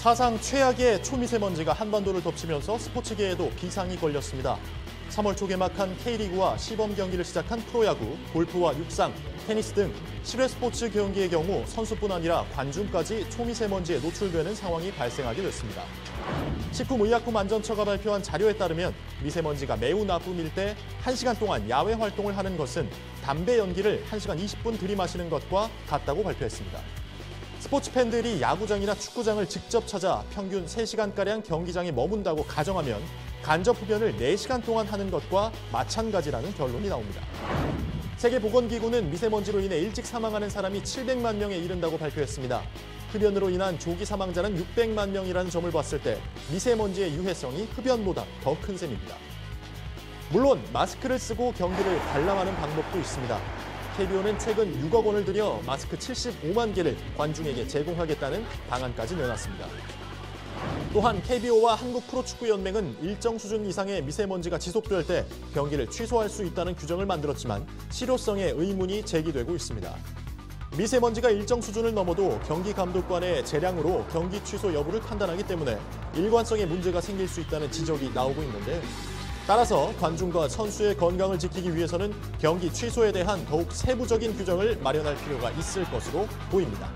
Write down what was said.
사상 최악의 초미세먼지가 한반도를 덮치면서 스포츠계에도 비상이 걸렸습니다. 3월 초 개막한 K리그와 시범 경기를 시작한 프로야구, 골프와 육상, 테니스 등 실외 스포츠 경기의 경우 선수뿐 아니라 관중까지 초미세먼지에 노출되는 상황이 발생하게 됐습니다. 식품의약품안전처가 발표한 자료에 따르면 미세먼지가 매우 나쁨일 때 1시간 동안 야외 활동을 하는 것은 담배 연기를 1시간 20분 들이마시는 것과 같다고 발표했습니다. 스포츠 팬들이 야구장이나 축구장을 직접 찾아 평균 3시간가량 경기장에 머문다고 가정하면 간접 흡연을 4시간 동안 하는 것과 마찬가지라는 결론이 나옵니다. 세계보건기구는 미세먼지로 인해 일찍 사망하는 사람이 700만 명에 이른다고 발표했습니다. 흡연으로 인한 조기 사망자는 600만 명이라는 점을 봤을 때 미세먼지의 유해성이 흡연보다 더 큰 셈입니다. 물론 마스크를 쓰고 경기를 관람하는 방법도 있습니다. KBO는 최근 6억 원을 들여 마스크 75만 개를 관중에게 제공하겠다는 방안까지 내놨습니다. 또한 KBO와 한국 프로축구연맹은 일정 수준 이상의 미세먼지가 지속될 때 경기를 취소할 수 있다는 규정을 만들었지만 실효성에 의문이 제기되고 있습니다. 미세먼지가 일정 수준을 넘어도 경기 감독관의 재량으로 경기 취소 여부를 판단하기 때문에 일관성에 문제가 생길 수 있다는 지적이 나오고 있는데 따라서 관중과 선수의 건강을 지키기 위해서는 경기 취소에 대한 더욱 세부적인 규정을 마련할 필요가 있을 것으로 보입니다.